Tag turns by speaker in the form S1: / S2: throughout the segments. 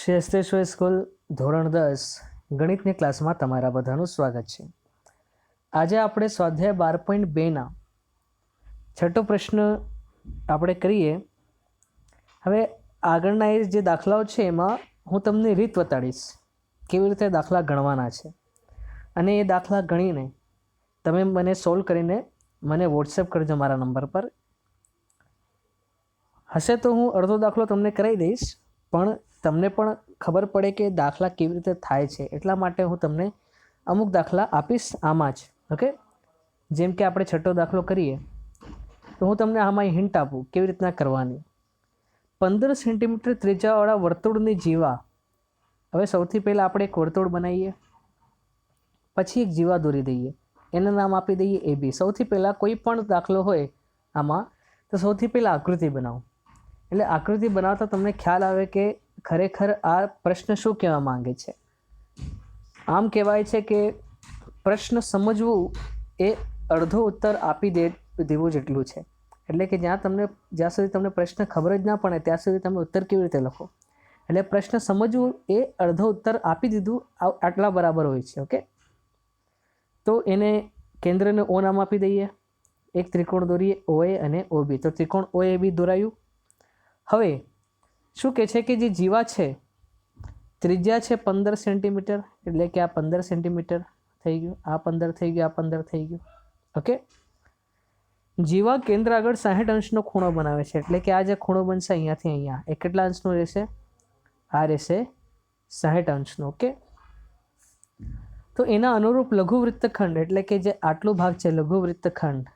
S1: Shri Hasteshwar school ધોરણ દસ, ગણિતની ક્લાસમાં તમારા બધાનું સ્વાગત છે. આજે આપણે સ્વાધ્યાય બાર પોઈન્ટ બેના છઠ્ઠો પ્રશ્ન આપણે કરીએ. હવે આગળના એ જે દાખલાઓ છે એમાં હું તમને રીત બતાડીશ, કેવી રીતે દાખલા ગણવાના છે. અને એ દાખલા ગણીને તમે મને સોલ્વ કરીને મને વોટ્સએપ કરજો મારા નંબર પર. હશે તો હું અડધો દાખલો તમને કરાવી દઈશ. પણ તમને પણ ખબર પડે કે દાખલા કેવી રીતે થાય છે. એટલા માટે હું તમને અમુક દાખલા આપીશ આમાં જ. ઓકે? જેમ કે આપણે છઠ્ઠો દાખલો કરીએ, તો હું તમને આમાં હિન્ટ આપું કેવી રીતના કરવાની. પંદર સેન્ટીમીટર ત્રિજ્યાવાળા વર્તુળની જીવા. હવે સૌથી પહેલાં આપણે એક વર્તુળ બનાવીએ, પછી એક જીવા દોરી દઈએ. એનું નામ આપી દઈએ એ બી. સૌથી પહેલાં કોઈ પણ દાખલો હોય આમાં, તો સૌથી પહેલાં આકૃતિ બનાવો. એટલે આકૃતિ બનાવતા તમને ખ્યાલ આવે કે ખરેખર આ પ્રશ્ન શું કહેવા માંગે છે? આમ કહેવાય છે કે પ્રશ્ન સમજવું એ અડધો ઉત્તર આપી દે, દેવું જેટલું છે. એટલે કે જ્યાં તમને, જ્યાં સુધી તમને પ્રશ્ન ખબર જ ના પડે, ત્યાં સુધી તમે ઉત્તર કેવી રીતે લખો? એટલે પ્રશ્ન સમજવું એ અડધો ઉત્તર આપી દીધું આટલા બરાબર હોય છે, ઓકે? તો એને કેન્દ્રને ઓ નામ આપી દઈએ. એક ત્રિકોણ દોરીએ, ઓએ અને ઓ બી તો ત્રિકોણ ઓ એ બી દોરાયું. હવે, શું કહે છે કે જે જીવા છે, ત્રિજ્યા છે પંદર સેન્ટીમીટર, એટલે કે આ પંદર સેન્ટીમીટર થઈ ગયું, આ પંદર થઈ ગયું, આ પંદર થઈ ગયું. ઓકે? જીવા કેન્દ્ર આગળ સાહીઠ અંશનો ખૂણો બનાવે છે, એટલે કે આ જે ખૂણો બનશે અહીંયાથી અહીંયા, એ કેટલા અંશનો રહેશે? આ રહેશે સાહીઠ અંશનો, ઓકે? તો એના અનુરૂપ લઘુવૃત્તખંડ, એટલે કે જે આટલો ભાગ છે, લઘુવૃત્તખંડ,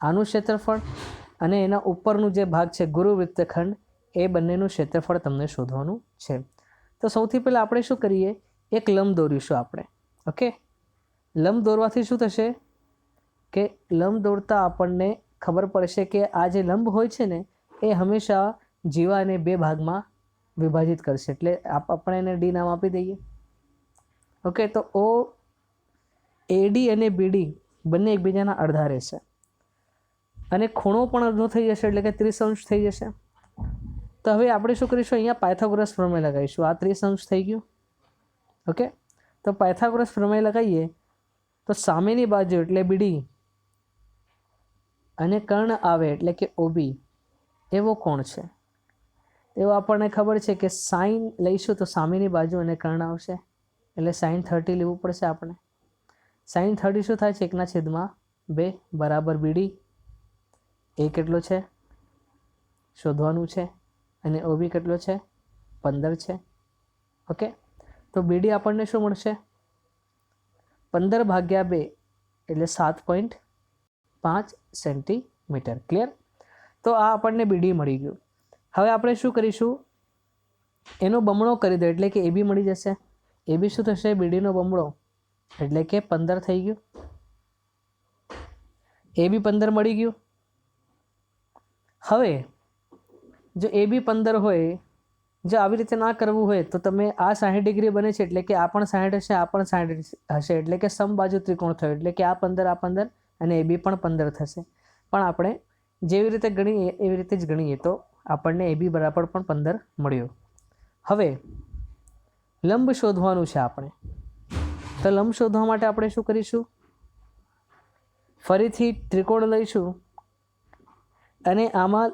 S1: આનું ક્ષેત્રફળ અને એના ઉપરનું જે ભાગ છે ગુરુ વૃત્તખંડ, એ બંનેનું ક્ષેત્રફળ તમને શોધવાનું છે. તો સૌથી પહેલાં આપણે શું કરીએ? એક લંબ દોરીશું આપણે. ઓકે? લંબ દોરવાથી શું થશે? કે લંબ દોરતા આપણને ખબર પડશે કે આ જે લંબ હોય છે ને, એ હંમેશા જીવાને બે ભાગમાં વિભાજિત કરશે. એટલે આપ, આપણે એને ડી નામ આપી દઈએ. ઓકે? તો ઓ એડી અને બીડી બંને એકબીજાના અડધા રહેશે. અને ખૂણો પણ અડધો થઈ જશે એટલે કે ત્રીસ અંશ થઈ જશે. તો હવે આપણે શું કરીશું? અહીંયા પાયથાગોરસ પ્રમેય લગાવીશું. આ ત્રીસ અંશ થઈ ગયું. ઓકે? તો પાયથાગોરસ પ્રમેય લગાવીએ. તો સામેની બાજુ એટલે બીડી અને કર્ણ આવે એટલે કે ઓબી એવો કોણ છે? એવો આપણને ખબર છે કે સાઈન લઈશું તો સામેની બાજુ અને કર્ણ આવશે. એટલે સાઈન થર્ટી લેવું પડશે આપણે સાઈન થર્ટી શું થાય છે? એકના છેદમાં બે બરાબર બીડી એ કેટલો છે? શોધવાનું છે. અને ઓબી કેટલો છે? પંદર છે. ઓકે? તો બીડી આપણને શું મળશે? પંદર ભાગ્યા બે એટલે સાત પોઈન્ટ પાંચ સેન્ટીમીટર. ક્લિયર? તો આ આપણને બીડી મળી ગયું. હવે આપણે શું કરીશું? એનો બમણો કરી દો એટલે કે એ બી મળી જશે. એ બી શું થશે? બીડીનો બમણો. એટલે કે પંદર થઈ ગયું. એ બી પંદર મળી ગયું. હવે, જો એ બી પંદર હોય, જો આવી રીતે ના કરવું હોય, તો તમે આ સાઠ ડિગ્રી બને છે એટલે કે આ પણ સાઠ હશે, આ પણ સાઠ હશે, એટલે કે સમબાજુ ત્રિકોણ થયો, એટલે કે આ પંદર આ પંદર અને એ બી પણ પંદર થશે. પણ આપણે જેવી રીતે ગણીએ, એવી રીતે જ ગણીએ, તો આપણને એ બી બરાબર પણ પંદર મળ્યો. હવે, લંબ શોધવાનું છે આપણે. તો લંબ શોધવા માટે આપણે શું કરીશું? ફરીથી ત્રિકોણ લઈશું. અને આમાં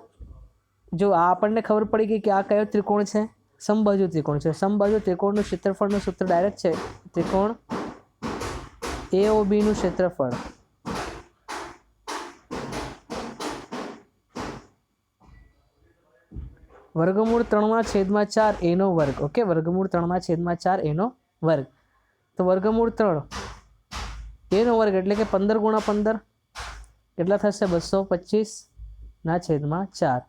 S1: જો આ આપણને ખબર પડી ગઈ કે આ કયો ત્રિકોણ છે? સમબાજુ ત્રિકોણ છે. સમબાજુ ત્રિકોણનું ક્ષેત્રફળનું સૂત્ર ડાયરેક્ટ છે. ત્રિકોણ એ ઓ બીનું ક્ષેત્રફળ. વર્ગમૂળ ત્રણમાં છેદમાં ચાર એનો વર્ગ. ઓકે વર્ગમૂળ ત્રણમાં છેદમાં ચાર એનો વર્ગ. તો વર્ગમૂળ ત્રણ. એનો વર્ગ એટલે કે પંદર ગુણા પંદર. કેટલા થશે? બસો પચીસ. ના છેદમાં ચાર.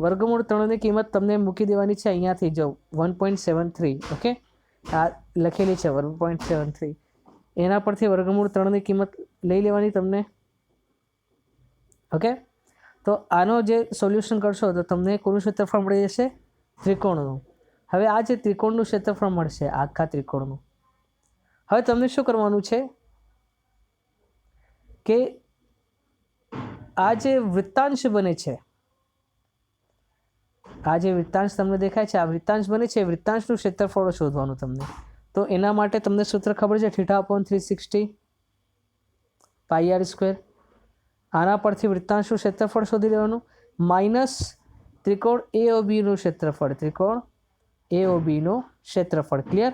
S1: વર્ગમૂળ ત્રણની કિંમત તમને મૂકી દેવાની છે, અહીંયાથી જો one point seven three, okay? આ લખેલી છે, વન પોઈન્ટ સેવન થ્રી. એના પરથી વર્ગમૂળ ત્રણની કિંમત લઈ લેવાની તમને, ઓકે? તો આનો જે સોલ્યુશન કરશો તો તમને કોનું ક્ષેત્રફળ મળી જશે ત્રિકોણનું. હવે આ જે ત્રિકોણનું ક્ષેત્રફળ મળશે, આખા ત્રિકોણનું. હવે તમને શું કરવાનું છે? કે આ જે વૃત્તાંશ બને છે, આ જે વૃત્તાંશ તમને દેખાય છે, આ વૃત્તાંશ બને છે વૃત્તાંશનું ક્ષેત્રફળ શોધવાનું તમને. તો એના માટે તમને સૂત્ર ખબર છે, theta upon three sixty pi r square. આના પરથી વૃત્તાંશનું ક્ષેત્રફળ શોધી લેવાનું. માઇનસ ત્રિકોણ એ ઓ બીનું ક્ષેત્રફળ. ત્રિકોણ એ ઓ બીનું ક્ષેત્રફળ. ક્લિયર?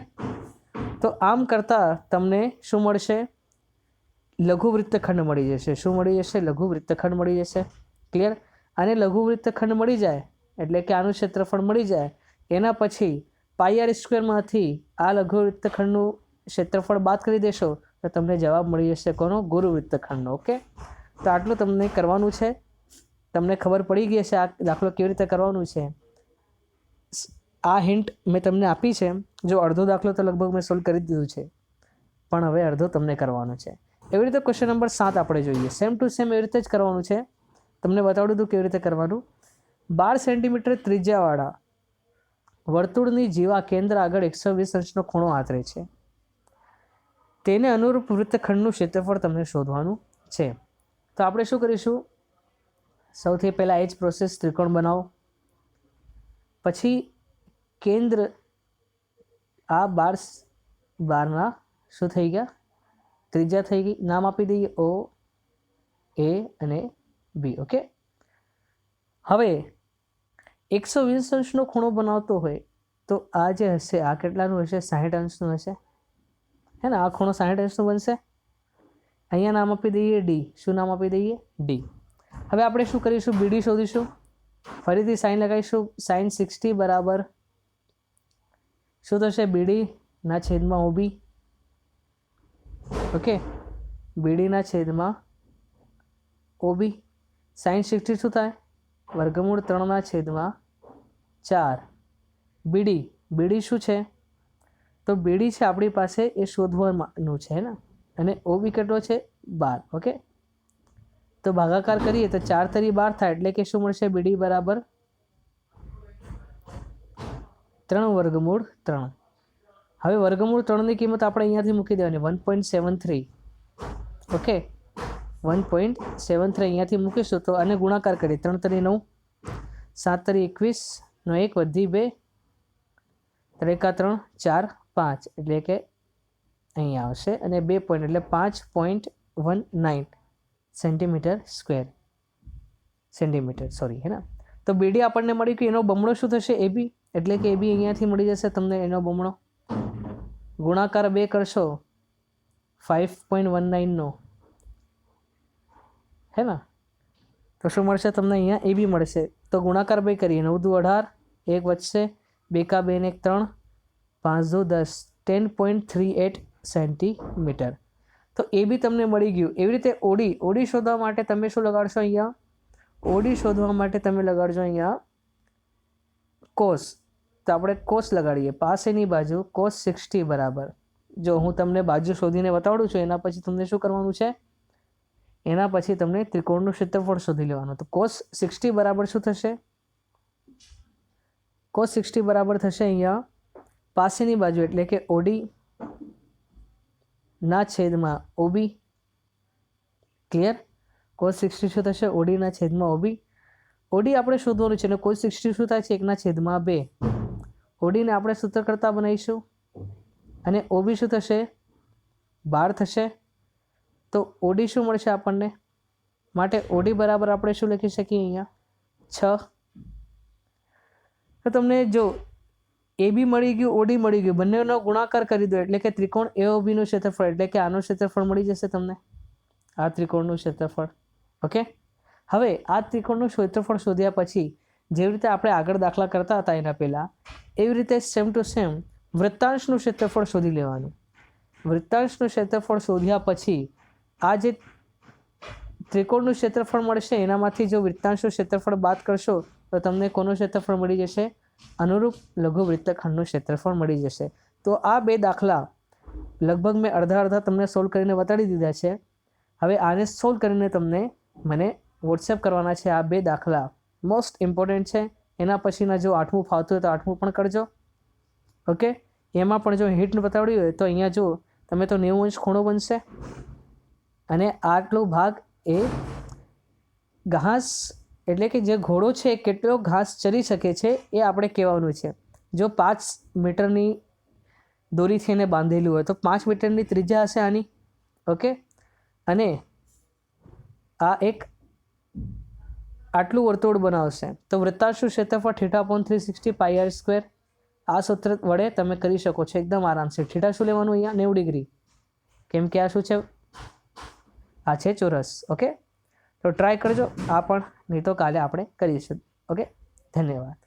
S1: તો આમ કરતાં તમને શું મળશે? લઘુ વૃત્તખંડ મળી જશે. શું મળી જશે? લઘુ વૃત્તખંડ મળી જશે. ક્લિયર અને લઘુ વૃત્તખંડ મળી જાય એટલે કે આનું ક્ષેત્રફળ મળી જાય. એના પછી પાયર સ્ક્વેરમાંથી આ લઘુ વૃત્તખંડનું ક્ષેત્રફળ બાદ કરી દેશો, તો તમને જવાબ મળી જશે કોનો? ગુરુ વૃત્તખંડનો ઓકે તો આટલું તમને કરવાનું છે. તમને ખબર પડી ગઈ હશે આ દાખલો કેવી રીતે કરવાનું છે. આ હિન્ટ મેં તમને આપી છે. જો અડધો દાખલો તો લગભગ મેં સોલ્વ કરી દીધું છે. પણ હવે અડધો તમને કરવાનો છે. એવી રીતે ક્વેશ્ચન નંબર સાત આપણે જોઈએ. સેમ ટુ સેમ એવી રીતે જ કરવાનું છે. તમને બતાવડું હતું કેવી રીતે કરવાનું? બાર સેન્ટીમીટર ત્રિજ્યાવાળા વર્તુળની જીવા કેન્દ્ર આગળ એકસો વીસ અંશનો ખૂણો આતરે છે. તેને અનુરૂપ વૃત્તખંડનું ક્ષેત્રફળ તમને શોધવાનું છે. તો આપણે શું કરીશું? સૌથી પહેલાં એ જ પ્રોસેસ ત્રિકોણ બનાવો. પછી કેન્દ્ર આ બાર બારના શું થઈ ગયા? ત્રીજા થઈ ગઈ. નામ આપી દઈએ. ઓ, એ અને બી. ઓકે? હવે, એકસો વીસ અંશનો ખૂણો બનાવતો હોય તો આ જે હશે, આ કેટલાનું હશે? સાહીઠ અંશનું હશે. હે ને, આ ખૂણો સાહીઠ અંશનું બનશે. અહીંયા નામ આપી દઈએ ડી. શું નામ આપી દઈએ? ડી. હવે આપણે શું કરીશું? બીડી શોધીશું. ફરીથી સાઈન લગાવીશું. સાઈન સિક્સટી બરાબર. શું થશે? બીડીના છેદમાં ઓબી ઓકે બીડીના છેદમાં ઓબી સાઈન સિક્સટી શું થાય? વર્ગમૂળ ત્રણના છેદમાં ચાર. બીડી બીડી શું છે? તો બીડી છે આપણી પાસે એ શોધવાનું છે ને? અને ઓબી કેટલો છે? બાર. ઓકે તો ભાગાકાર કરીએ તો ચાર તરી બાર થાય એટલે કે શું મળશે? બીડી બરાબર ત્રણ વર્ગમૂળ ત્રણ. હવે વર્ગમૂળ ત્રણની કિંમત આપણે અહીંયાથી મૂકી દેવાની. One point seven three. Okay? One point seven three અહીંયાથી મૂકીશું તો આને ગુણાકાર કરીએ. ત્રણ તરી નવ, સાત તરી એકવીસનો એક વધી બે, ત્રેકા ત્રણ, ચાર, પાંચ. એટલે કે અહીંયા આવશે અને બે પોઈન્ટ, એટલે પાંચ point one nine centimetre square. Centimetre, sorry, હે ને? તો બીડી આપણને મળ્યું કે એનો બમણો શું થશે? એ બી એટલે કે એ બી અહીંયાથી મળી જશે તમને એનો બમણો. ગુણાકાર બે કરશો ફાઇવ પોઈન્ટ વન નાઇનનો હે ને? તો શું મળશે? તમને અહીંયા એ બી મળશે. તો ગુણાકાર બે કરીએ. નવ દુ અઢાર, એક વધશે. બેકા બે ને એક ત્રણ, પાંચ દો દસ ten point three eight centimetre તો એ બી તમને મળી ગયું. એવી રીતે ઓડી ઓડી શોધવા માટે તમે શું લગાડશો અહીંયા? ઓડી શોધવા માટે તમે લગાડજો અહીંયા કોસ. તો આપણે કોસ લગાડીએ. પાસેની બાજુ કોસ સિક્સટી બરાબર. જો હું તમને બાજુ શોધીને બતાવડું છું, એના પછી તમને શું કરવાનું છે? એના પછી તમને ત્રિકોણનું ક્ષેત્રફળ શોધી લેવાનું. તો કોસ સિક્સટી બરાબર શું થશે? કોસ સિક્સટી બરાબર થશે અહીંયા પાસેની બાજુ, એટલે કે ઓડી ના છેદમાં ઓબી. ક્લિયર કોસ સિક્સટી શું થશે? ઓડીના છેદમાં ઓબી. ઓડી આપણે શોધવાનું છે અને કોસ સિક્સટી શું થાય છે? એકના છેદમાં બે. ઓડીને આપણે સૂત્ર કરતા બનાવીશું. અને ઓબી શું થશે? બાર થશે. તો ઓડી શું મળશે આપણને? માટે ઓડી બરાબર આપણે શું લખી શકીએ અહીંયા? છ. તો તમને જો એ બી મળી ગયું, ઓડી મળી ગયું, બંનેનો ગુણાકાર કરી દો, એટલે કે ત્રિકોણ એ ઓબીનું ક્ષેત્રફળ, એટલે કે આનું ક્ષેત્રફળ મળી જશે તમને. આ ત્રિકોણનું ક્ષેત્રફળ. ઓકે? હવે આ ત્રિકોણનું ક્ષેત્રફળ શોધ્યા પછી, જેવી રીતે આપણે આગળ દાખલા કરતા હતા એના પહેલાં એવી રીતે સેમ ટુ સેમ વૃત્તાંશનું ક્ષેત્રફળ શોધી લેવાનું. વૃત્તાંશનું ક્ષેત્રફળ શોધ્યા પછી આ જે ત્રિકોણનું ક્ષેત્રફળ મળશે, એનામાંથી જો વૃત્તાંશનું ક્ષેત્રફળ બાદ કરશો, તો તમને કોનું ક્ષેત્રફળ મળી જશે? અનુરૂપ લઘુ વૃત્તખંડનું ક્ષેત્રફળ મળી જશે. તો આ બે દાખલા લગભગ મેં અડધા અડધા તમને સોલ્વ કરીને બતાડી દીધા છે. હવે આને સોલ્વ કરીને તમને મને વોટ્સએપ કરવાના છે. આ બે દાખલા મોસ્ટ ઇમ્પોર્ટન્ટ છે. એના પછીના જો આઠમું ફાવતું હોય તો આઠમું પણ કરજો. ઓકે? એમાં પણ જો હિટનું બતાવડ્યું હોય તો અહીંયા જો તમે તો નેવું ઇંચ ખૂણો બનશે. અને આટલો ભાગ એ ઘાસ, એટલે કે જે ઘોડો છે એ કેટલો ઘાસ ચરી શકે છે, એ આપણે કહેવાનું છે. જો પાંચ મીટરની દોરીથી એને બાંધેલું હોય તો પાંચ મીટરની ત્રિજ્યા હશે આની. ઓકે? અને આ એક આટલું વર્તુળ બનાવશે. તો વૃત્તાંશનું ક્ષેત્રફળ theta point three sixty pi r square આ સૂત્ર વડે તમે કરી શકો છો એકદમ આરામથી. થીટા શું લેવાનું અહીંયા? નેવું ડિગ્રી. કેમ કે આ શું છે? આ છે ચોરસ. ઓકે? તો ટ્રાય કરજો. આ પણ નહીં તો કાલે આપણે કરીશું. ઓકે? ધન્યવાદ.